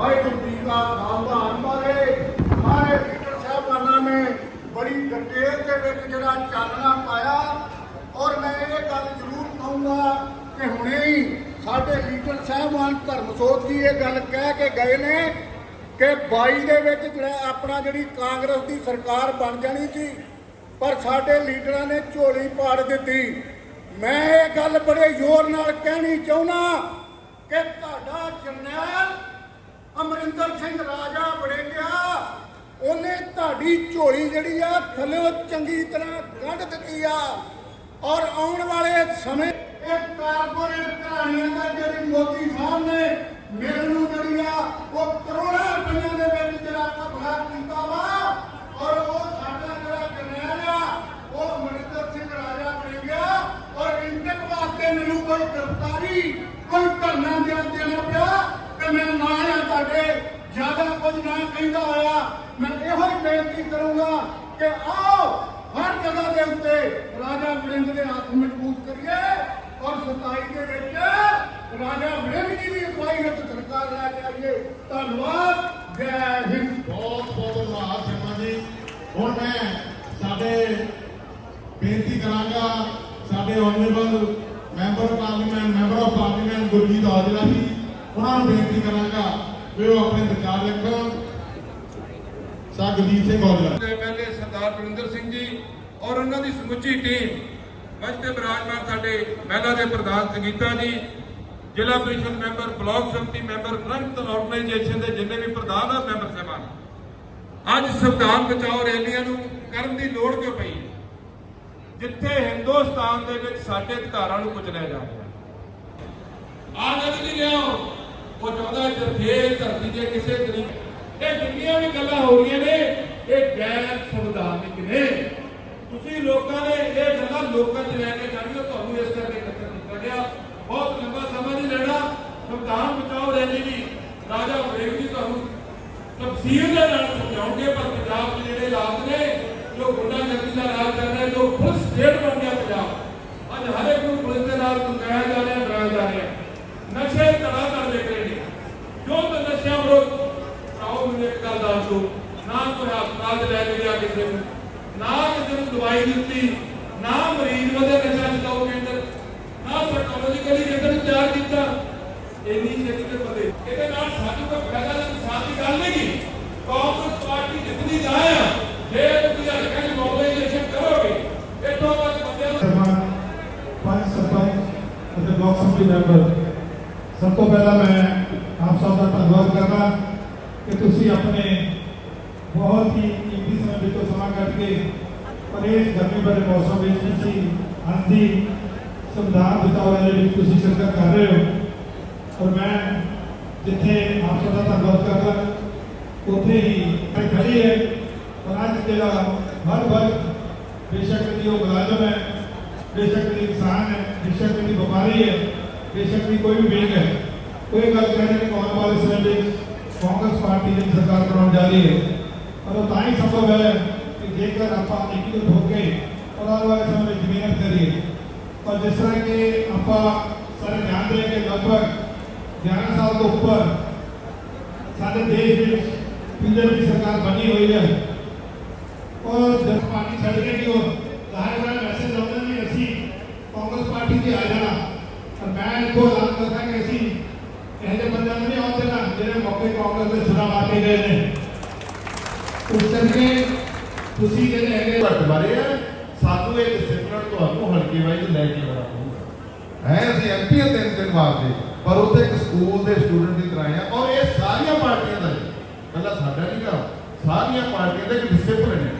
ਵਾਹਿਗੁਰੂ ਜੀ ਦਾ ਖਾਲਸਾ। ਬਾਰੇ ਸਾਰੇ ਲੀਡਰ ਸਾਹਿਬਾਨਾਂ ਨੇ ਬੜੀ ਡਿਟੇਲ ਦੇ ਵਿੱਚ ਜਿਹੜਾ ਚਾਨਣਾ ਪਾਇਆ। ਔਰ ਮੈਂ ਇਹ ਗੱਲ ਜ਼ਰੂਰ ਕਹੂੰਗਾ ਕਿ ਹੁਣੇ ਹੀ ਸਾਡੇ ਲੀਡਰ ਸਾਹਿਬਾਨ ਧਰਮਸੋਤ ਜੀ ਇਹ ਗੱਲ ਕਹਿ ਕੇ ਗਏ ਨੇ ਕਿ 22 ਦੇ ਵਿੱਚ ਜਿਹੜਾ ਆਪਣਾ ਜਿਹੜੀ ਕਾਂਗਰਸ ਦੀ ਸਰਕਾਰ ਬਣ ਜਾਣੀ ਸੀ, ਪਰ ਸਾਡੇ ਲੀਡਰਾਂ ਨੇ ਝੋਲੀ ਪਾੜ ਦਿੱਤੀ। ਮੈਂ ਇਹ ਗੱਲ ਬੜੇ ਜ਼ੋਰ ਨਾਲ ਕਹਿਣੀ ਚਾਹੁੰਦਾ ਕਿ ਤੁਹਾਡਾ ਜਰਨੈਲ ਅਮਰਿੰਦਰ ਸਿੰਘ ਰਾਜਾ ਬਣੇਗਾ ਉਹਨੇ ਤੁਹਾਡੀ ਝੋਲੀ ਜਿਹੜੀ ਆ ਥੱਲੇ ਚੰਗੀ ਤਰ੍ਹਾਂ ਕੱਢ ਦਿੱਤੀ ਆ। ਔਰ ਆਉਣ ਵਾਲੇ ਸਮੇਂ ਇਹ ਕਾਰਪੋਰੇਟ ਕਹਾਣੀਆਂ ਦਾ ਜਿਹੜੀ ਮੋਦੀ ਸਾਹਿਬ ਨੇ ਮੇਰੇ ਨੂੰ ਜਿਹੜੀ ਆ, ਉਹ ਕਰੋੜਾਂ ਰੁਪਈਆਂ ਦੇ ਵਿੱਚ ਜਿਹੜਾ ਕਬਜ਼ਾ ਕੀਤਾ ਵਾ। ਔਰ ਉਹ ਸਾਡਾ ਜਿਹੜਾ ਜਰਨੈਲ ਆ, ਉਹ ਅਮਰਿੰਦਰ ਸਿੰਘ ਰਾਜਾ ਬਣ ਗਿਆ। ਔਰ ਇੰਟਕ ਵਾਸਤੇ ਮੈਨੂੰ ਕੋਈ ਗ੍ਰਿਫਤਾਰੀ, ਕੋਈ ਧਰਨਾ ਦੇਣਾ ਪਿਆ ਕਿ ਮੈਂ ਜ਼ਿਆਦਾ ਕੁਝ ਨਾ ਕਹਿੰਦਾ ਹੋਇਆ, ਮੈਂ ਇਹੋ ਹੀ ਬੇਨਤੀ ਕਰੂੰਗਾ ਕਿ ਆਓ ਹਰ ਜਗ੍ਹਾ ਦੇ ਉੱਤੇ ਰਾਜਾ ਵੜਿੰਗ ਦੇ ਹੱਥ ਮਜ਼ਬੂਤ ਕਰੀਏ ਔਰ 27 ਦੇ ਵਿੱਚ ਰਾਜਾ ਵੜਿੰਗ ਜੀ ਦੀ ਅਗਵਾਈ ਵਿੱਚ ਸਰਕਾਰ ਲੈ ਕੇ ਆਈਏ। ਧੰਨਵਾਦ। ਜੈ ਹਿੰਦ। ਬਹੁਤ ਬਹੁਤ ਧੰਨਵਾਦ ਸ਼ਰਮਾ ਜੀ। ਹੁਣ ਮੈਂ ਸਾਡੇ ਬੇਨਤੀ ਕਰਾਂਗਾ ਸਾਡੇ honourable member parliament member of parliament Gurjeet Aujla ji, ਉਹਨਾਂ ਨੂੰ ਬੇਨਤੀ ਕਰਾਂਗਾ ਕਿ ਉਹ ਆਪਣੇ ਵਿਚਾਰ ਰੱਖਣ ਸਾ ਗੁਰਜੀਤ ਸਿੰਘ ਔਜਲਾ ਦੇ ਪਹਿਲੇ ਸਰਦਾਰ ਬਲਵਿੰਦਰ ਸਿੰਘ ਜੀ ਔਰ ਉਹਨਾਂ ਦੀ ਸਮੁੱਚੀ ਟੀਮ ਮੰਚ ਤੇ ਬਿਰਾਜਮਾਨ ਸਾਡੇ ਮਹਿਲਾ ਦੇ ਪ੍ਰਧਾਨ ਸੰਗੀਤਾ ਜੀ, ਜ਼ਿਲ੍ਹਾ ਪ੍ਰੀਸ਼ਦ ਮੈਂਬਰ ਬਲਾਕ ਸੰਮਤੀ ਮੈਂਬਰ ਫਰੰਟ ਆਰਗੇਨਾਈਜੇਸ਼ਨ ਦੇ ਜਿੰਨੇ ਵੀ ਪ੍ਰਧਾਨ ਆ, ਮੈਂਬਰ ਸਾਹਿਬਾਨ। ਅੱਜ ਸੰਵਿਧਾਨ ਬਚਾਓ ਰੈਲੀਆਂ ਨੂੰ ਕਰਨ ਦੀ ਲੋੜ ਕਿਉਂ ਪਈ? ਜਿੱਥੇ ਹਿੰਦੁਸਤਾਨ ਦੇ ਵਿੱਚ ਸਾਡੇ ਅਧਿਕਾਰਾਂ ਨੂੰ ਕੁਚਲਿਆ ਜਾ ਰਿਹਾ। ਆ ਲਿਆਓ। ਉਹ ਚਾਹੁੰਦਾ ਜਰਖੇ ਧਰਤੀ ਦੇ ਕਿਸੇ ਤਰੀਕੇ ਇਹ ਜਿੰਨੀਆਂ ਵੀ ਗੱਲਾਂ ਹੋ ਰਹੀਆਂ ਨੇ, ਇਹ ਗੈਰ ਸੰਵਿਧਾਨਿਕ ਨੇ। ਤੁਸੀਂ ਲੋਕਾਂ ਨੇ ਇਹ ਗੱਲਾਂ ਲੋਕਾਂ 'ਚ ਲੈ ਕੇ ਜਾਣੀਆਂ ਤੁਹਾਨੂੰ ਇਸ ਕਰਕੇ ਇਕੱਤਰ ਕੀਤਾ ਗਿਆ। ਬਹੁਤ ਲੰਬਾ ਸਮਾਂ ਨਹੀਂ ਲੈਣਾ। ਸੰਵਿਧਾਨ ਬਚਾਓ ਰੈਲੀ ਦੀ। ਰਾਜਾ ਵੜੇਗ ਜੀ ਤੁਹਾਨੂੰ ਤਫਸੀਲ ਦੇ ਨਾਲ ਸਮਝਾਉਂਗੇ ਪਰ ਪੰਜਾਬ ਦੇ ਜਿਹੜੇ ਹਾਲਾਤ ਨੇ, ਜੋ ਗੁੰਡਾਗਰਦੀ ਦਾ ਰਾਜ ਕਰ ਰਿਹਾ ਜੋ ਫੁੱਲ ਸਟੇਟ ਬਣ ਗਿਆ ਪੰਜਾਬ ਅੱਜ ਹਰ ਇੱਕ ਨੂੰ ਪੁਲਿਸ ਦੇ ਨਾਲ ਧਮਕਾਇਆ ਜਾ ਰਿਹਾ ਡਰਾਇਆ ਜਾ ਰਿਹਾ ਨਸ਼ੇ ਧੜਾ ਧੜ ਦੇਖ ਰਹੇ ਨੇ ਜੋ ਤਾਂ ਨਸ਼ਿਆਂ ਵਿਰੁੱਧ ਆਓ ਮੈਨੂੰ ਇੱਕ ਗੱਲ ਦੱਸ ਦਿਓ ਨਾ ਕੋਈ ਹਸਪਤਾਲ 'ਚ ਲੈ ਕੇ ਗਿਆ ਕਿਸੇ ਨੂੰ? ਨਾ ਕਿਸੇ ਨੂੰ ਦਵਾਈ ਦਿੱਤੀ, ਨਾ ਮਰੀਜ਼ ਉਹਦੇ ਨਸ਼ਾ ਛਡਾਓ ਕੇਂਦਰ ਨਾ ਸਾਈਕੋਲੋਜੀਕਲੀ ਕੇਂਦਰ ਨੂੰ ਤਿਆਰ ਕੀਤਾ। ਇੰਨੀ ਛੇਤੀ ਤੇ ਬੰਦੇ ਇਹਦੇ ਨਾਲ ਸਾਨੂੰ ਕੋਈ ਫਾਇਦਾ ਜਾਂ ਨੁਕਸਾਨ ਦੀ ਗੱਲ ਨਹੀਂ ਗੀ। ਕਾਂਗਰਸ ਪਾਰਟੀ ਜਿੱਤਦੀ ਜਾਏ ਆ ਜੇ ਤੁਸੀਂ ਹਲਕਾ ਦੀ ਮੋਬਿਲਾਈਜੇਸ਼ਨ ਕਰੋਗੇ। ਇਤੋਂ ਤੱਕ ਬੰਦਿਆਂ ਨੂੰ ਸਰਪੰਚ, ਪੰਜ ਸਰਪੰਚ ਅਤੇ ਬਲਾਕ ਸੰਮਤੀ ਮੈਂਬਰ। ਸਭ ਤੋਂ ਪਹਿਲਾਂ ਮੈਂ ਆਪ ਸਭ ਦਾ ਧੰਨਵਾਦ ਕਰਦਾ। ਕਿ ਤੁਸੀਂ ਆਪਣੇ ਬਹੁਤ ਹੀ ਕੀਮਤੀ ਸਮੇਂ ਵਿੱਚੋਂ ਸਮਾਂ ਕੱਢ ਕੇ ਪਰ ਇਸ ਗਰਮੀ ਭਰੇ ਮੌਸਮ ਵਿੱਚ ਤੁਸੀਂ ਆਂਦੀ ਸੰਵਿਧਾਨ ਬਚਾਓ ਰੈਲੀ ਵਿੱਚ ਤੁਸੀਂ ਸ਼ਿਰਕਤ ਕਰ ਰਹੇ ਹੋ ਔਰ ਮੈਂ ਜਿੱਥੇ ਆਪ ਸਭ ਦਾ ਧੰਨਵਾਦ ਕਰਦਾ ਉੱਥੇ ਹੀ ਮੈਂ ਖੜੀ ਹੈ ਔਰ ਅੱਜ ਜਿਹੜਾ ਹਰ ਵਰਗ ਬੇਸ਼ੱਕ ਦੀ ਉਹ ਮੁਲਾਜ਼ਮ ਹੈ ਬੇਸ਼ੱਕ ਦੀ ਇਨਸਾਨ ਹੈ ਬੇਸ਼ੱਕ ਦੀ ਵਪਾਰੀ ਹੈ ਬੇਸ਼ੱਕ ਦੀ ਕੋਈ ਵੀ ਵਿੰਗ ਹੈ ਕੋਈ ਗੱਲ ਕਹਿਣੇ ਕਿ ਆਉਣ ਵਾਲੇ ਸਮੇਂ ਵਿੱਚ ਕਾਂਗਰਸ ਪਾਰਟੀ ਦੀ ਸਰਕਾਰ ਬਣਾਉਣ ਜਾ ਰਹੀ ਹੈ ਔਰ ਉਹ ਤਾਂ ਹੀ ਸੰਭਵ ਹੈ ਕਿ ਜੇਕਰ ਆਪਾਂ ਇਕਜੁੱਟ ਹੋ ਕੇ ਔਰ ਆਉਣ ਵਾਲੇ ਸਮੇਂ ਵਿੱਚ ਮਿਹਨਤ ਕਰੀਏ ਔਰ ਜਿਸ ਤਰ੍ਹਾਂ ਕਿ ਆਪਾਂ ਸਾਰੇ ਜਾਣਦੇ ਹਾਂ ਕਿ ਲਗਭਗ 11 ਸਾਲ ਤੋਂ ਉੱਪਰ ਸਾਡੇ ਦੇਸ਼ ਵਿੱਚ ਬੀਜੇਪੀ ਸਰਕਾਰ ਬਣੀ ਹੋਈ ਹੈ ਔਰ ਜਦ ਪਾਰਟੀ ਛੱਡ ਕੇ ਕਿ ਉਹ ਜ਼ਾਹਿਰ ਹੈ ਮੈਸੇਜ ਆਉਂਦਾ ਵੀ ਅਸੀਂ ਕਾਂਗਰਸ ਪਾਰਟੀ ਜਿਹੜੇ ਕਾਂਗਰਸ ਦੇ ਸੁਣਾ ਮਾਰ ਗਏ ਨੇ। ਉਸ ਕਰਕੇ ਤੁਸੀਂ ਜਿਹੜੇ ਹੈਗੇ ਘੱਟ ਬਾਰੇ ਆ, ਸਾਨੂੰ ਇਹ ਡਿਸਪਲਿਨ ਤੁਹਾਨੂੰ ਹਲਕੇ ਵਾਈਜ਼ ਲੈ ਕੇ ਆਉਣਾ ਪਊਗਾ। ਹੈ, ਅਸੀਂ ਐਮਪੀ ਤਿੰਨ ਦਿਨ ਵਾਸਤੇ, ਪਰ ਉੱਥੇ ਇੱਕ ਸਕੂਲ ਦੇ ਸਟੂਡੈਂਟ ਦੀ ਤਰ੍ਹਾਂ ਆ, ਔਰ ਇਹ ਸਾਰੀਆਂ ਪਾਰਟੀਆਂ ਦਾ ਹੈ। ਸਾਡਾ ਨਹੀਂ ਗਾ, ਸਾਰੀਆਂ ਪਾਰਟੀਆਂ ਦਾ ਇੱਕ ਡਿਸਪਲਿਨ ਹੈ।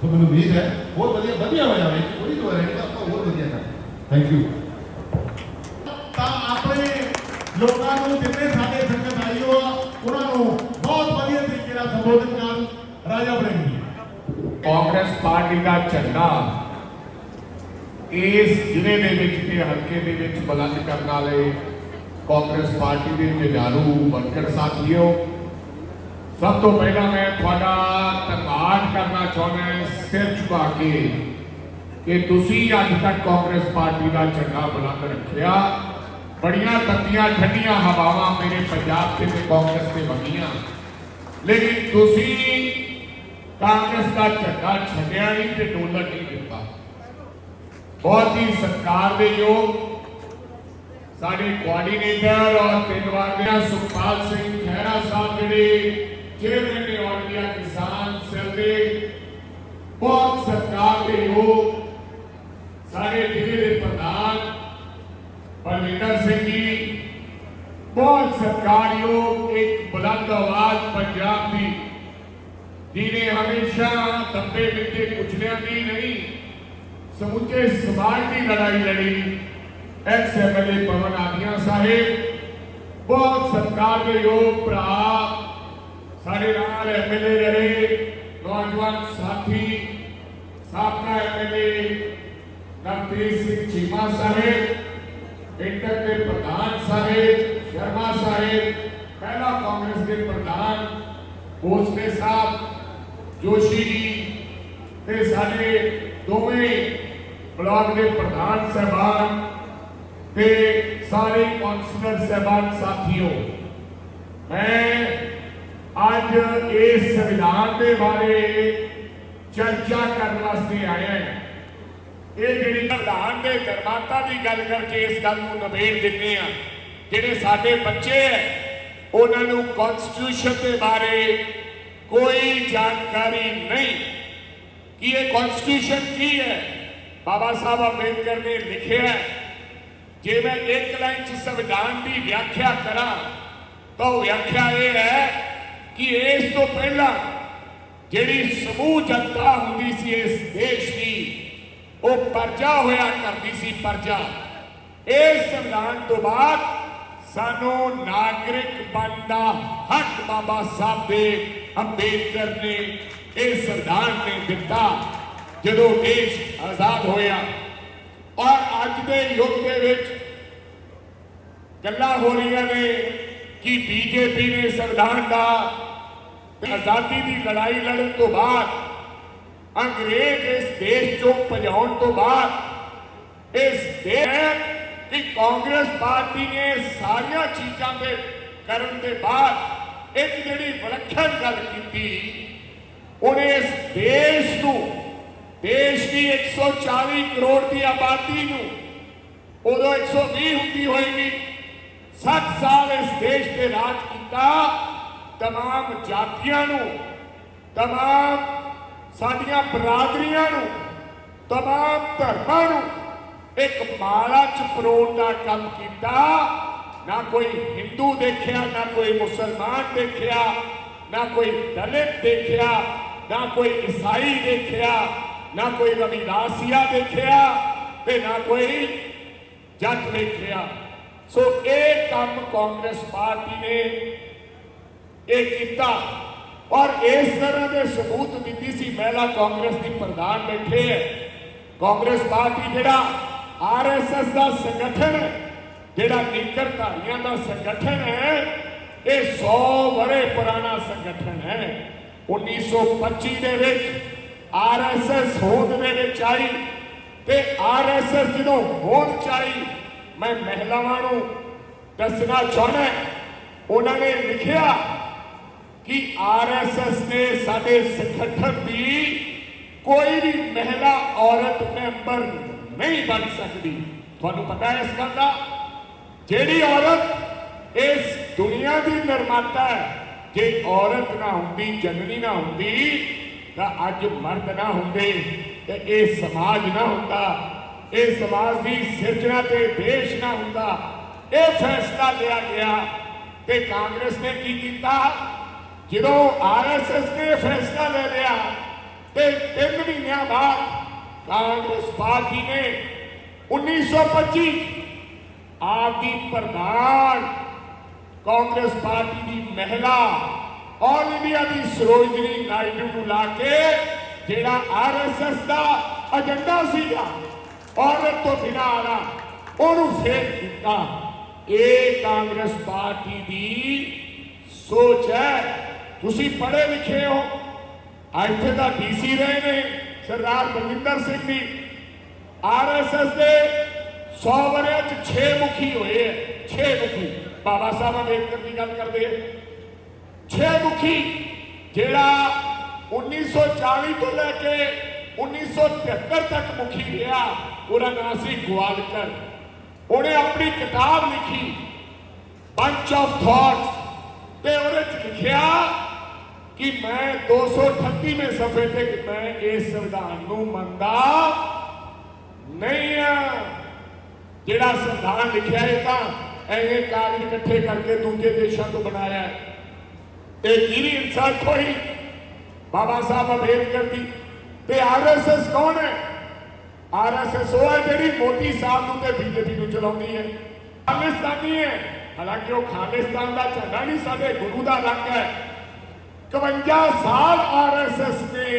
ਸੋ ਮੈਨੂੰ ਉਮੀਦ ਹੈ ਬਹੁਤ ਵਧੀਆ ਵਧੀਆ ਹੋ ਜਾਵੇ ਕੋਈ ਦੁਆ ਨਹੀਂ ਆਪਾਂ ਹੋਰ ਵਧੀਆ ਕਰਾਂਗੇ। ਥੈਂਕ ਯੂ ਤਾਂ ਆਪਣੇ ਲੋਕਾਂ ਨੂੰ ਜਿੰਨੇ ਸਾਡੇ ਸੰਗਤ ਆਈ ਹੋ ਆ ਉਹਨਾਂ ਨੂੰ ਬਹੁਤ ਵਧੀਆ ਤਰੀਕੇ ਨਾਲ ਸੰਬੋਧਨ ਕਰਨ ਰਾਜਾ ਬਣੇਗੀ ਕਾਂਗਰਸ ਪਾਰਟੀ ਦਾ ਝੰਡਾ ਇਸ ਜ਼ਿਲ੍ਹੇ ਦੇ ਵਿੱਚ ਤੇ ਹਲਕੇ ਦੇ ਵਿੱਚ ਬੁਲੰਦ ਕਰਨ ਵਾਲੇ ਕਾਂਗਰਸ ਪਾਰਟੀ ਦੇ ਜੁਝਾਰੂ ਵਰਕਰ ਸਾਥੀਓ ਸਭ ਤੋਂ ਪਹਿਲਾਂ ਮੈਂ ਤੁਹਾਡਾ ਧੰਨਵਾਦ ਕਰਨਾ ਚਾਹੁੰਦਾ ਹਾਂ ਸਿਰ ਝੁਕਾ ਕੇ ਕਿ ਤੁਸੀਂ ਅੱਜ ਤੱਕ ਕਾਂਗਰਸ ਪਾਰਟੀ ਦਾ ਝੰਡਾ ਬੁਲੰਦ ਰੱਖਿਆ ਬੜੀਆਂ ਤੱਤੀਆਂ ਠੰਡੀਆਂ ਹਵਾਵਾਂ ਮੇਰੇ ਪੰਜਾਬ ਤੇ ਤੇ ਕਾਂਗਰਸ ਤੇ ਵਗੀਆਂ ਲੇਕਿਨ ਤੁਸੀਂ ਕਾਂਗਰਸ ਦਾ ਝੰਡਾ ਛੱਡਿਆ ਨਹੀਂ ਤੇ ਡੋਲਰ ਨਹੀਂ ਦਿੱਤਾ। ਬਹੁਤ ਹੀ ਸਤਿਕਾਰ ਦੇ ਯੋਗ ਸਾਡੇ ਕੋਆਰਡੀਨੇਟਰ ਔਰ ਤਿੰਨ ਵਾਰ ਦੇ ਸੁਖਪਾਲ ਸਿੰਘ ਖਹਿਰਾ ਸਾਹਿਬ ਜਿਹੜੇ ਚੇਅਰਮੈਨ ਨੇ ਆਲ ਕਿਸਾਨ ਸੈੱਲ ਦੇ ਬਹੁਤ ਸਤਿਕਾਰ ਦੇ ਯੋਗ ਸਾਡੇ ਜ਼ਿਲ੍ਹੇ ਦੇ ਪ੍ਰਧਾਨ ਪਰਮਿੰਦਰ ਸਿੰਘ ਜੀ ਬਹੁਤ ਸਤਿਕਾਰਯੋਗ ਇੱਕ ਬੁਲੰਦ ਆਵਾਜ਼ ਪੰਜਾਬ ਦੀ, ਜਿਹਨੇ ਹਮੇਸ਼ਾ ਦੱਬੇ ਮਿੱਤੇ ਕੁਚਲਿਆਂ ਦੀ ਨਹੀਂ, ਸਮੁੱਚੇ ਸਮਾਜ ਦੀ ਲੜਾਈ ਲੜੀ। ਐਕਸ ਐਮਐਲਏ ਪਵਨ ਆਦੀਆਂ ਸਾਹਿਬ, ਬਹੁਤ ਸਤਿਕਾਰਯੋਗ ਭਰਾ, ਸਾਡੇ ਨਾਲ ਐਮਐਲਏ ਰਹੇ, ਨੌਜਵਾਨ ਸਾਥੀ, ਸਾਬਕਾ ਐਮਐਲਏ ਨਵਤੇਜ ਸਿੰਘ ਚੀਮਾ ਸਾਹਿਬ, ਇੰਟਰ ਦੇ ਪ੍ਰਧਾਨ ਸਾਹਿਬ ਸ਼ਰਮਾ ਸਾਹਿਬ ਪਹਿਲਾ ਕਾਂਗਰਸ ਦੇ ਪ੍ਰਧਾਨ ਭੋਸਲੇ ਸਾਹਿਬ ਜੋਸ਼ੀ ਜੀ ਤੇ ਸਾਡੇ ਦੋਵੇਂ ਬਲਾਕ ਦੇ ਪ੍ਰਧਾਨ ਸਹਿਬਾਨ ਤੇ ਸਾਰੇ ਕਾਉਂਸਲਰ ਸਹਿਬਾਨ ਸਾਥੀਓ ਮੈਂ ਅੱਜ ਇਸ ਸੰਵਿਧਾਨ ਦੇ ਬਾਰੇ ਚਰਚਾ ਕਰਨ ਵਾਸਤੇ ਆਇਆ ਹਾਂ ਇਹ ਜਿਹੜੀ ਪ੍ਰਧਾਨ ਦੇ ਦਰਬਾਤਾ ਦੀ ਗੱਲ ਕਰਕੇ ਇਸ ਗੱਲ ਨੂੰ ਨਿਬੇੜ ਦਿੰਦੇ ਆ ਜਿਹੜੇ ਸਾਡੇ ਬੱਚੇ ਹੈ, ਉਹਨਾਂ ਨੂੰ ਕਨਸਟੀਟਿਊਸ਼ਨ ਦੇ ਬਾਰੇ ਕੋਈ ਜਾਣਕਾਰੀ ਨਹੀਂ। ਕਿ ਇਹ ਕਨਸਟੀਟਿਊਸ਼ਨ ਕੀ ਹੈ? ਬਾਬਾ ਸਾਹਿਬ ਅੰਬੇਦਕਰ ਨੇ ਲਿਖਿਆ ਹੈ, ਜੇ ਮੈਂ ਇੱਕ ਲਾਈਨ ਚ ਸੰਵਿਧਾਨ ਦੀ ਵਿਆਖਿਆ ਕਰਾਂ, ਤਾਂ ਉਹ ਵਿਆਖਿਆ ਇਹ ਹੈ ਕਿ ਇਸ ਤੋਂ ਪਹਿਲਾਂ ਜਿਹੜੀ ਸਮੂਹ ਜਨਤਾ ਹੁੰਦੀ ਸੀ ਇਸ ਦੇਸ਼ ਦੀ, ਉਹ ਪਰਜਾ ਹੋਇਆ ਕਰਦੀ ਸੀ, ਪਰਜਾ। ਇਸ ਸੰਵਿਧਾਨ ਤੋਂ ਬਾਅਦ ਸਾਨੂੰ ਨਾਗਰਿਕ ਬਣਦਾ ਹੱਕ ਬਾਬਾ ਸਾਹਿਬ ਦੇ ਅੰਬੇਦਕਰ ਨੇ, ਇਹ ਸੰਵਿਧਾਨ ਨੇ ਦਿੱਤਾ। ਜਦੋਂ ਦੇਸ਼ ਆਜ਼ਾਦ ਹੋਇਆ ਔਰ ਅੱਜ ਦੇ ਯੁੱਗ ਦੇ ਵਿੱਚ ਗੱਲਾਂ ਹੋ ਰਹੀਆਂ ਨੇ ਕਿ ਬੀਜੇਪੀ ਨੇ ਸੰਵਿਧਾਨ ਦਾ ਆਜ਼ਾਦੀ ਦੀ ਲੜਾਈ ਲੜਨ ਤੋਂ ਬਾਅਦ, ਅੰਗਰੇਜ਼ ਇਸ ਦੇਸ਼ ਚੋਂ ਭਜਾਉਣ ਤੋਂ ਬਾਅਦ, ਇਸ ਦੇਸ਼ ਕਿ ਕਾਂਗਰਸ ਪਾਰਟੀ ਨੇ ਸਾਰੀਆਂ ਚੀਜ਼ਾਂ ਦੇ ਕਰਨ ਦੇ ਬਾਅਦ ਇੱਕ ਜਿਹੜੀ ਵਿਲੱਖਣ ਗੱਲ ਕੀਤੀ ਉਹਨੇ ਇਸ ਦੇਸ਼ ਨੂੰ ਦੇਸ਼ ਦੀ 140 ਕਰੋੜ ਦੀ ਆਬਾਦੀ ਨੂੰ ਉਦੋਂ 120 ਹੁੰਦੀ ਹੋਏਗੀ 60 ਸਾਲ ਇਸ ਦੇਸ਼ ਤੇ ਰਾਜ ਕੀਤਾ तमाम ਜਾਤੀਆਂ ਨੂੰ तमाम ਸਾਡੀਆਂ ਬਰਾਦਰੀਆਂ ਨੂੰ तमाम ਧਰਮਾਂ ਨੂੰ ਇੱਕ ਮਾਲਾ ਚ ਪਰੋਣ ਦਾ ਕੰਮ ਕੀਤਾ। ਨਾ ਕੋਈ ਹਿੰਦੂ ਦੇਖਿਆ, ਨਾ ਕੋਈ ਮੁਸਲਮਾਨ ਦੇਖਿਆ, ਨਾ ਕੋਈ ਦਲਿਤ ਦੇਖਿਆ, ਨਾ ਕੋਈ ਈਸਾਈ ਦੇਖਿਆ, ਨਾ ਕੋਈ ਰਵਿਦਾਸੀਆ ਦੇਖਿਆ ਤੇ ਨਾ ਕੋਈ ਜੱਟ ਦੇਖਿਆ। ਸੋ ਇਹ ਕੰਮ ਕਾਂਗਰਸ ਪਾਰਟੀ ਨੇ ਇਹ ਕੀਤਾ ਔਰ ਇਸ ਤਰ੍ਹਾਂ ਦੇ ਸਬੂਤ ਦਿੱਤੀ ਸੀ। ਮਹਿਲਾ ਕਾਂਗਰਸ ਦੀ ਪ੍ਰਧਾਨ ਬੈਠੇ ਹੈ। ਕਾਂਗਰਸ ਪਾਰਟੀ ਜਿਹੜਾ ਆਰਐਸਐਸ ਦਾ ਸੰਗਠਨ ਹੈ ਜਿਹੜਾ ਨੀਕਰਧਾਰੀਆਂ ਦਾ ਸੰਗਠਨ ਹੈ, ਇਹ 100 ਵਰੇ ਪੁਰਾਣਾ ਸੰਗਠਨ ਹੈ। 1925 ਦੇ ਵਿੱਚ ਆਰਐਸਐਸ ਹੋਂਦ ਦੇ ਵਿੱਚ ਆਈ ਤੇ ਆਰਐਸਐਸ ਜਦੋਂ ਹੋਂਦ ਚ ਆਈ, ਮੈਂ ਮਹਿਲਾਵਾਂ ਨੂੰ ਦੱਸਣਾ ਚਾਹਣਾ ਉਹਨਾਂ ਨੇ ਲਿਖਿਆ ਕਿ ਆਰਐਸਐਸ ਨੇ ਸਾਡੇ ਸੰਗਠਨ ਦੀ ਕੋਈ ਵੀ ਮਹਿਲਾ, ਔਰਤ, ਮੈਂਬਰ ਨਹੀਂ ਬਣ ਸਕਦੀ। ਤੁਹਾਨੂੰ ਪਤਾ ਹੈ ਇਸ ਗੱਲ ਦਾ? ਜਿਹੜੀ ਔਰਤ ਇਸ ਦੁਨੀਆ ਦੀ ਨਿਰਮਾਤਾ ਹੈ, ਜੇ ਔਰਤ ਨਾ ਹੁੰਦੀ, ਜਨਨੀ ਨਾ ਹੁੰਦੀ, ਤਾਂ ਅੱਜ ਮਰਦ ਨਾ ਹੁੰਦੇ ਤੇ ਇਹ ਸਮਾਜ ਨਾ ਹੁੰਦਾ। ਇਹ ਸਮਾਜ ਦੀ ਸਿਰਜਣਾ ਤੇ ਦੇਸ਼ ਨਾ ਹੁੰਦਾ। ਇਹ ਫੈਸਲਾ ਲਿਆ ਗਿਆ ਤੇ ਕਾਂਗਰਸ ਨੇ ਕੀ ਕੀਤਾ? ਜਦੋਂ ਆਰਐਸਐਸ ਨੇ ਫੈਸਲਾ ਲੈ ਲਿਆ ਤੇ ਤਿੰਨ ਮਹੀਨਿਆਂ ਬਾਅਦ ਕਾਂਗਰਸ ਪਾਰਟੀ ਨੇ 1925 ਆਪ ਦੀ ਪ੍ਰਧਾਨ ਕਾਂਗਰਸ ਪਾਰਟੀ ਦੀ ਮਹਿਲਾ ਆਲ ਇੰਡੀਆ ਦੀ ਸਰੋਜਨੀ ਨਾਇਡੂ ਨੂੰ ਲਾ ਕੇ ਜਿਹੜਾ ਆਰਐਸਐਸ ਦਾ ਏਜੰਡਾ ਸੀਗਾ, ਔਰਤ ਤੋਂ ਬਿਨਾਂ ਆਣਾ ਉਹਨੂੰ ਫੇਰ ਕੀਤਾ ਇਹ ਕਾਂਗਰਸ ਪਾਰਟੀ ਦੀ ਸੋਚ ਹੈ। ਤੁਸੀਂ ਪੜ੍ਹੇ ਲਿਖੇ ਹੋ। ਇੱਥੇ ਤਾਂ ਡੀਸੀ ਰਹੇ ਨੇ। ਸਰਦਾਰ ਬਲਵਿੰਦਰ ਸਿੰਘ ਜੀ ਆਰਐਸਐਸ ਦੇ 100 ਵਰਿਆਂ ਚ 6 ਮੁਖੀ ਹੋਏ ਹੈ ਛੇ ਮੁਖੀ। ਬਾਬਾ ਸਾਹਿਬ ਅੰਬੇਦਕਰ ਦੀ ਗੱਲ ਕਰਦੇ ਆ। ਮੁਖੀ, ਜਿਹੜਾ 1940 ਤੋਂ ਲੈ ਕੇ 1973 ਤੱਕ ਮੁਖੀ ਰਿਹਾ, ਉਹਦਾ ਨਾਮ ਸੀ ਗਵਾਲਕਰ। ਉਹਨੇ ਆਪਣੀ ਕਿਤਾਬ ਲਿਖੀ ਪੰਚ ਆਫ ਥਾਟਸ ਤੇ ਉਹਦੇ ਚ ਲਿਖਿਆ ਕਿ ਮੈਂ 238ਵੇਂ ਸਫੇ ਤੇ ਕਿ ਮੈਂ ਇਸ ਸੰਵਿਧਾਨ ਨੂੰ ਮੰਨਦਾ ਨਹੀਂ ਆ ਜਿਹੜਾ ਸੰਵਿਧਾਨ ਲਿਖਿਆ ਹੈ ਤਾਂ ਐਵੇਂ ਕਾਗਜ਼ ਇਕੱਠੇ ਕਰਕੇ ਦੂਜੇ ਦੇਸ਼ਾਂ ਤੋਂ ਬਣਾਇਆ ਹੈ। ਇਹ ਕਿਹਦੀ ਇਨਸਲਟ ਹੋਈ ਬਾਬਾ ਸਾਹਿਬ ਅੰਬੇਦਕਰ ਦੀ। ਤੇ ਆਰਐਸਐਸ ਕੌਣ ਹੈ? ਆਰਐਸਐਸ ਉਹ ਹੈ ਜਿਹੜੀ ਮੋਦੀ ਸਾਹਿਬ ਨੂੰ ਤੇ ਬੀਜੇਪੀ ਨੂੰ ਚਲਾਉਂਦੀ ਹੈ। ਖਾਲਿਸਤਾਨੀ ਹੈ। ਹਾਲਾਂਕਿ ਉਹ ਖਾਲਿਸਤਾਨ ਦਾ ਝੰਡਾ ਨਹੀਂ, ਸਾਡੇ ਗੁਰੂ ਦਾ ਰੰਗ ਹੈ। 51 ਸਾਲ ਆਰਐਸਐਸ ਨੇ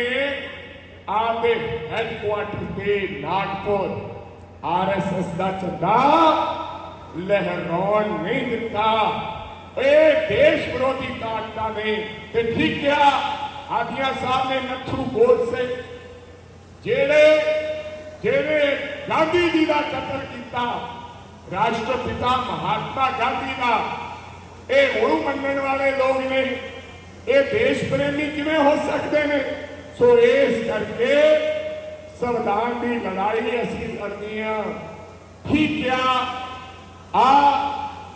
ਆਪਦੇ ਹੈੱਡਕੁਆਰਟਰ ਤੇ ਨਾਗਪੁਰ ਆਰਐਸਐਸ ਦਾ ਝੰਡਾ ਲਹਿਰਾਉਣ ਨਹੀਂ ਦਿੱਤਾ। ਇਹ ਦੇਸ਼ ਵਿਰੋਧੀ ਤਾਕਤਾਂ ਨੇ ਤੇ ਠੀਕ ਕਿਹਾ ਆਦੀਆਂ ਸਾਹਿਬ ਨੇ ਨੱਥੂ ਗੋਡਸੇ ਜਿਹੜੇ ਜਿਹੜੇ ਗਾਂਧੀ ਜੀ ਦਾ ਕਤਲ ਕੀਤਾ, ਰਾਸ਼ਟਰਪਿਤਾ ਮਹਾਤਮਾ ਗਾਂਧੀ ਦਾ, ਇਹ ਹੁਣ ਮੰਨਣ ਵਾਲੇ ਲੋਕ ਨੇ ਇਹ ਦੇਸ਼ ਪ੍ਰੇਮੀ ਕਿਵੇਂ ਹੋ ਸਕਦੇ ਨੇ? ਸੋ ਇਸ ਕਰਕੇ ਸੰਵਿਧਾਨ ਦੀ ਲੜਾਈ ਅਸੀਂ ਕਰਨੀ ਆ। ਠੀਕ ਆ ਆ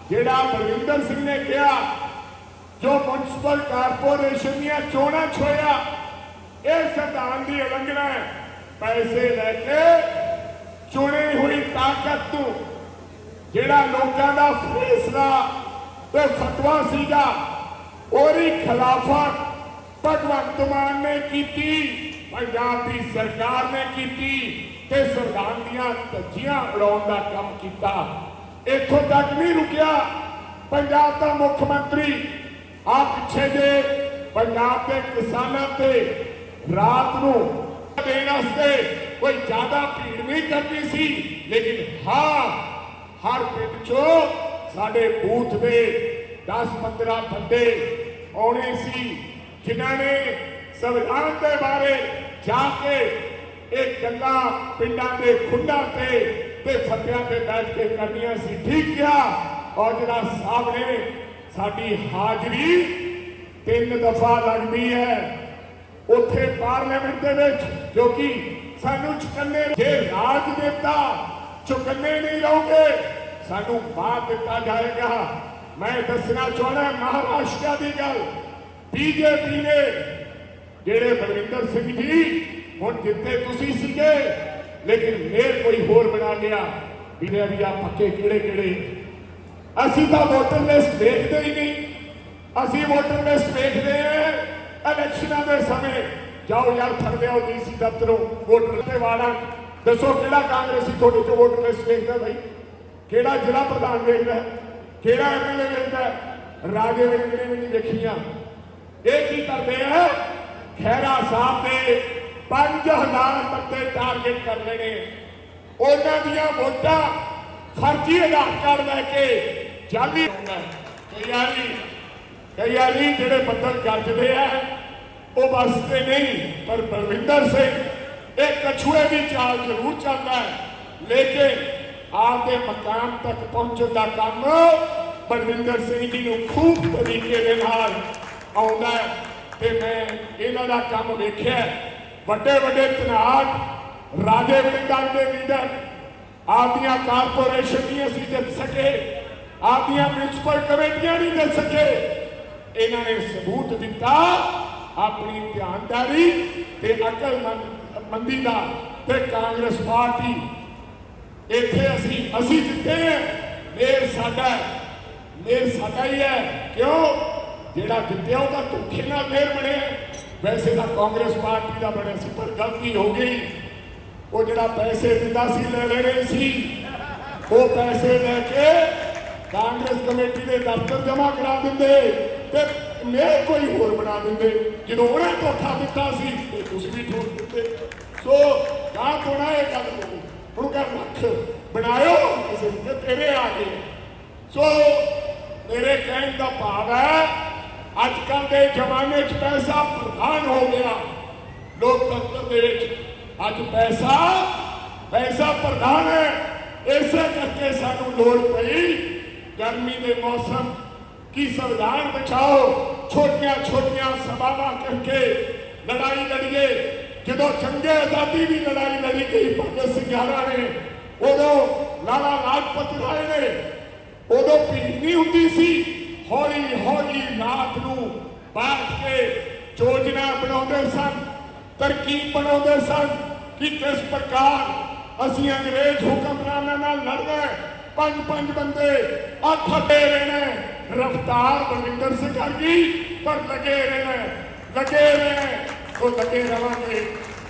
ਜਿਹੜਾ ਬਲਵਿੰਦਰ ਸਿੰਘ ਨੇ ਕਿਹਾ, ਜੋ ਮਿਊਨਿਸਪਲ ਕਾਰਪੋਰੇਸ਼ਨ ਦੀਆਂ ਚੋਣਾਂ ਛੋਇਆ ਇਹ ਸੰਵਿਧਾਨ ਦੀ ਉਲੰਘਣਾ ਹੈ। ਪੈਸੇ ਲੈ ਕੇ ਚੁਣੀ ਹੋਈ ਤਾਕਤ ਨੂੰ ਜਿਹੜਾ ਲੋਕਾਂ ਦਾ ਫੈਸਲਾ ਤੇ ਫਤਵਾ ਸੀਗਾ ਉਹਦੀ ਖਿਲਾਫਤ ਭਗਵੰਤ ਮਾਨ ਨੇ ਕੀਤੀ, ਪੰਜਾਬ ਦੀ ਸਰਕਾਰ ਨੇ ਕੀਤੀ ਤੇ ਸੰਵਿਧਾਨ ਦੀਆਂ ਧੱਜੀਆਂ ਉਡਾਉਣ ਦਾ ਕੰਮ ਕੀਤਾ। ਇੱਥੋਂ ਤੱਕ ਨਹੀਂ ਰੁਕਿਆ। ਪੰਜਾਬ ਦਾ ਮੁੱਖ ਮੰਤਰੀ ਆ ਪਿੱਛੇ ਜੇ ਪੰਜਾਬ ਦੇ ਕਿਸਾਨਾਂ ਤੇ ਰਾਤ ਨੂੰ ਦੇਣ ਵਾਸਤੇ ਕੋਈ ਜ਼ਿਆਦਾ ਭੀੜ ਨਹੀਂ ਕਰਦੀ ਸੀ, ਲੇਕਿਨ ਹਾਂ, ਹਰ ਪਿੰਡ ਚੋਂ ਸਾਡੇ ਬੂਥ ਦੇ 10-15 ਬੰਦੇ ਆਉਣੇ ਸੀ, ਜਿਨ੍ਹਾਂ ਨੇ ਸੰਵਿਧਾਨ ਦੇ ਬਾਰੇ ਜਾ ਕੇ ਇਹ ਗੱਲਾਂ ਪਿੰਡਾਂ ਦੇ ਖੁੱਡਾਂ ਤੇ ਤੇ ਫੱਤਿਆਂ ਤੇ ਬੈਠ ਕੇ ਕਰਨੀਆਂ ਸੀ। ਠੀਕ ਕਿਹਾ? ਔਰ ਸਾਹਿਬ ਨੇ ਸਾਡੀ ਹਾਜ਼ਰੀ ਤਿੰਨ ਦਫਾ ਲੱਗਦੀ ਹੈ, ਉੱਥੇ ਪਾਰਲੀਮੈਂਟ ਦੇ ਵਿੱਚ, ਜੋ ਕਿ ਸਾਨੂੰ ਚੁਕੰਨੇ ਜੇ ਰਾਜ ਦਿੱਤਾ ਚੁਕੰਨੇ ਨਹੀਂ ਰਹੋਗੇ, ਸਾਨੂੰ ਮਾਰ ਦਿੱਤਾ ਜਾਏਗਾ। ਮੈਂ ਦੱਸਣਾ ਚਾਹੁੰਦਾ ਮਹਾਰਾਸ਼ਟਰ ਦੀ ਗੱਲ। ਬੀਜੇਪੀ ਨੇ ਜਿਹੜੇ ਬਲਵਿੰਦਰ ਸਿੰਘ ਜੀ, ਹੁਣ ਜਿੱਥੇ ਤੁਸੀਂ ਸੀਗੇ, ਲੇਕਿਨ ਮੇਰ ਕੋਈ ਹੋਰ ਬਣਾ ਲਿਆ। ਵੀਰੇ ਵੀ ਆ ਪੱਕੇ ਕਿਹੜੇ ਕਿਹੜੇ। ਅਸੀਂ ਤਾਂ ਵੋਟਰ ਲਿਸਟ ਦੇਖਦੇ ਹੀ ਨਹੀਂ। ਅਸੀਂ ਵੋਟਰ ਲਿਸਟ ਵੇਖਦੇ ਹਾਂ, ਇਲੈਕਸ਼ਨਾਂ ਦੇ ਸਮੇਂ। ਜਾਓ ਯਾਰ ਫੜਦੇ ਹੋ ਡੀਸੀ ਦਫ਼ਤਰੋਂ ਵੋਟਰ ਤੇ ਵਾਲਾ। ਦੱਸੋ ਕਿਹੜਾ ਕਾਂਗਰਸੀ ਤੁਹਾਡੇ ਚੋਂ ਵੋਟਰ ਲਿਸਟ ਦੇਖਦਾ ਭਾਈ ਕਿਹੜਾ ਜ਼ਿਲ੍ਹਾ ਪ੍ਰਧਾਨ ਦੇਖਦਾ? ਕਿਹੜਾ ਐਮਐਲਏ ਵੇਖਦਾ ਰਾਜੇ ਵੇਖਣੇ ਵੀ ਨਹੀਂ ਵੇਖੀਆਂ ਇਹ ਕੀ ਕਰਦੇ ਆ? ਖੈਰਾ ਸਾਹਿਬ ਦੇ 5000 ਬੰਦੇ ਟਾਰਗੇਟ ਕਰ ਲੈਣੇ ਉਹਨਾਂ ਦੀਆਂ ਵੋਟਾਂ ਫਰਜ਼ੀ ਆਧਾਰ ਕਾਰਡ ਲੈ ਕੇ ਜਾਲੀ ਕਈ ਵਾਰੀ ਜਿਹੜੇ ਬੱਦਲ ਗਰਜਦੇ ਆ, ਉਹ ਬਸ ਤੇ ਨਹੀਂ, ਪਰ ਬਲਵਿੰਦਰ ਸਿੰਘ ਇਹ ਕਛੂਏ ਦੀ ਚਾਲ ਜ਼ਰੂਰ ਚੱਲਦਾ ਹੈ। ਲੇਕਿਨ ਆਪਦੇ ਮਕਾਮ ਤੱਕ ਪਹੁੰਚਣ ਦਾ ਕੰਮ ਬਲਵਿੰਦਰ ਸਿੰਘ ਜੀ ਨੂੰ ਖੂਬ ਤਰੀਕੇ ਦੇ ਨਾਲ ਆਉਂਦਾ ਤੇ ਮੈਂ ਇਹਨਾਂ ਦਾ ਕੰਮ ਵੇਖਿਆ ਵੱਡੇ ਵੱਡੇ ਤਨਾਟ ਰਾਜੇ ਵੜਿੰਦਰ ਦੇ ਲੀਡਰ ਆਪਦੀਆਂ ਕਾਰਪੋਰੇਸ਼ਨ ਦੀਆਂ ਸੀ ਜਿੱਤ ਸਕੇ, ਆਪਦੀਆਂ ਮਿਊਨਿਸਪਲ ਕਮੇਟੀਆਂ ਨਹੀਂ ਜਿੱਤ ਸਕੇ। ਇਹਨਾਂ ਨੇ ਸਬੂਤ ਦਿੱਤਾ ਆਪਣੀ ਧਿਆਨਦਾਰੀ ਤੇ ਅਕਲਮੰਦ ਮੰਦੀ ਦਾ ਤੇ ਕਾਂਗਰਸ ਪਾਰਟੀ ਇੱਥੇ ਅਸੀਂ ਅਸੀਂ ਜਿੱਤੇ ਮੇਰ ਸਾਡਾ ਮੇਰ ਸਾਡਾ ਹੀ ਹੈ। ਕਿਉਂ? ਜਿਹੜਾ ਜਿੱਤਿਆ ਉਹਦਾ ਧੋਖੇ ਨਾਲ ਮੇਰ ਬਣਿਆ ਵੈਸੇ ਤਾਂ ਕਾਂਗਰਸ ਪਾਰਟੀ ਦਾ ਬਣਿਆ ਸੀ, ਪਰ ਗਲਤੀ ਹੋ ਗਈ। ਉਹ ਜਿਹੜਾ ਪੈਸੇ ਦਿੰਦਾ ਸੀ, ਲੈ ਲੈਣੇ ਸੀ। ਉਹ ਪੈਸੇ ਲੈ ਕੇ ਕਾਂਗਰਸ ਕਮੇਟੀ ਦੇ ਦਫ਼ਤਰ ਜਮ੍ਹਾਂ ਕਰਾ ਦਿੰਦੇ ਤੇ ਮੇਰ ਕੋਈ ਹੋਰ ਬਣਾ ਦਿੰਦੇ। ਜਦੋਂ ਉਹਨੇ ਧੋਖਾ ਦਿੱਤਾ ਸੀ, ਤੇ ਤੁਸੀਂ ਵੀ ਠੋਕ ਦਿੱਤੇ। ਸੋ ਗਾਂ ਥੋੜਾ ਇਹ ਗੱਲ ਹੁਣ ਕਰ ਰੱਖ ਬਣਾਇਓ ਕਿਸੇ ਨੇ ਤੇਰੇ ਆ ਗਏ ਸੋ ਮੇਰੇ ਕਹਿਣ ਦਾ ਭਾਵ ਹੈ ਅੱਜ ਕੱਲ ਦੇ ਜ਼ਮਾਨੇ 'ਚ ਪੈਸਾ ਪ੍ਰਧਾਨ ਹੋ ਗਿਆ। ਲੋਕਤੰਤਰ ਦੇ ਵਿੱਚ ਅੱਜ ਪੈਸਾ ਪੈਸਾ ਪ੍ਰਧਾਨ ਹੈ। ਇਸੇ ਕਰਕੇ ਸਾਨੂੰ ਲੋੜ ਪਈ ਗਰਮੀ ਦੇ ਮੌਸਮ ਕੀ ਸੰਵਿਧਾਨ ਬਚਾਓ ਛੋਟੀਆਂ ਛੋਟੀਆਂ ਸਭਾਵਾਂ ਕਰਕੇ ਲੜਾਈ ਲੜੀਏ। ਜਦੋਂ ਚੰਗੇ ਆਜ਼ਾਦੀ ਦੀ ਲੜਾਈ ਲੜੀ ਗਈ, ਭਗਤ ਸਿੰਘ ਯਾਰਾਂ ਨੇ, ਉਦੋਂ ਲਾਲਾ ਲਾਜਪਤ ਰਾਏ ਨੇ, ਉਦੋਂ ਭੀੜ ਨਹੀਂ ਹੁੰਦੀ ਸੀ, ਹੌਲੀ ਹੌਲੀ ਰਾਤ ਨੂੰ ਬੈਠ ਕੇ ਯੋਜਨਾ ਬਣਾਉਂਦੇ ਸਨ, ਤਰਕੀਬ ਬਣਾਉਂਦੇ ਸਨ ਕਿ ਕਿਸ ਪ੍ਰਕਾਰ ਅਸੀਂ ਅੰਗਰੇਜ਼ ਹੁਕਮਰਾਨਾਂ ਨਾਲ ਲੜਨਾ ਪੰਜ ਪੰਜ ਬੰਦੇ ਅੱਠ ਦੇ ਰਹਿਣਾ ਹੈ। ਰਫਤਾਰ ਬਲਵਿੰਦਰ ਸਿੰਘ ਵਰਗੀ, ਪਰ ਲੱਗੇ ਰਹਿਣਾ ਹੈ। ਲੱਗੇ ਰਹਿਣਾ ਹੈ। ਉਹ ਲੱਗੇ ਰਵਾਂਗੇ,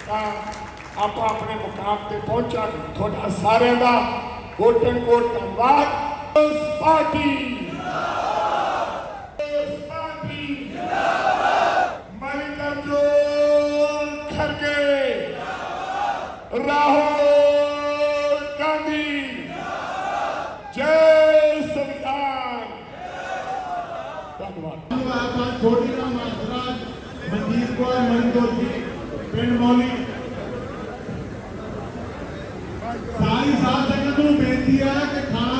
ਤਾਂ ਆਪਾਂ ਆਪਣੇ ਮੁਕਾਮ ਤੇ ਪਹੁੰਚਾਂਗੇ। ਤੁਹਾਡਾ ਸਾਰਿਆਂ ਦਾ ਕੋਟਨ ਕੋਟ ਧੰਨਵਾਦ। ਪਾਰਟੀ ਰਾਹੁਲ ਗਾਂਧੀ। ਜੈ ਸੰਵਿਧਾਨ। ਧੰਨਵਾਦ। ਧੰਨਵਾਦ ਛੋਟੀ ਰਾਮ ਮਹਾਰਾਜ ਮਨਜੀਤ ਕੌਰ ਮਨਜੋਤ ਜੀ ਪਿੰਡ ਮੌਲੀ। ਸਾਰੀ ਸਾਧ ਸੰਗਤ ਨੂੰ ਬੇਨਤੀ ਹੈ ਕਿ ਖਾਣਾ